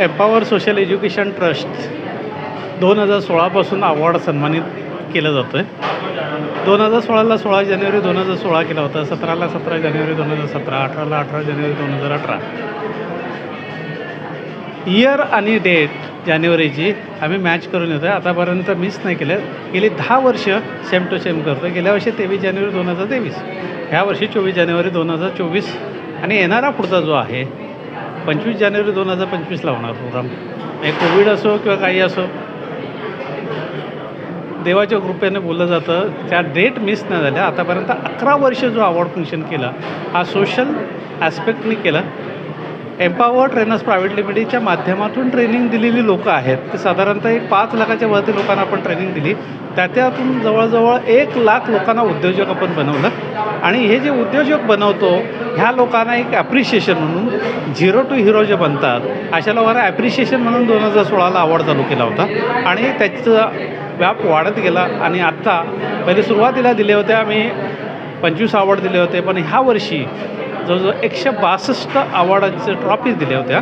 Empower social education trust दोन हजार सोळापासून award सन्मानित केलं जातं आहे दोन हजार सोळाला सोळा जानेवारी दोन हजार सोळा केला होता. सतराला सतरा जानेवारी दोन हजार सतरा अठराला अठरा जानेवारी दोन हजार अठरा. इयर आणि डेट जानेवारीची आम्ही मॅच करून येतो आहे आतापर्यंत मिस नाही केलं. गेली दहा वर्ष सेम टू सेम करतो गेल्या वर्षी तेवीस जानेवारी दोन हजार तेवीस. ह्या वर्षी चोवीस जानेवारी दोन हजार चोवीस. आणि येणारा पुढचा जो आहे पंचवीस जानेवारी दोन हजार पंचवीसला होणार प्रोग्राम हे कोविड असो किंवा काही असो देवाच्या कृपेने बोललं जातं त्या डेट मिस नाही झाल्या. आतापर्यंत अकरा वर्ष जो अवॉर्ड फंक्शन केला हा सोशल ॲस्पेक्टने केला. एम्पावर ट्रेनर्स प्रायव्हेट लिमिटेडच्या माध्यमातून ट्रेनिंग दिलेली लोकं आहेत. ते साधारणतः एक पाच लाखाच्या वरती लोकांना आपण ट्रेनिंग दिली. त्याच्यातून जवळजवळ एक लाख लोकांना उद्योजक आपण बनवलं. आणि हे जे उद्योजक बनवतो ह्या लोकांना एक ॲप्रिशिएशन म्हणून झिरो टू हिरो जे बनतात अशा लोकांना ॲप्रिशिएशन म्हणून दोन हजार सोळाला अवॉर्ड चालू केला होता. आणि त्याचा व्याप वाढत गेला. आणि आत्ता पहिले सुरुवातीला दिले होते आम्ही पंचवीस अवॉर्ड दिले होते. पण ह्या वर्षी जवळजवळ एकशे बासष्ट अवॉर्डाचे ट्रॉफीज दिल्या होत्या.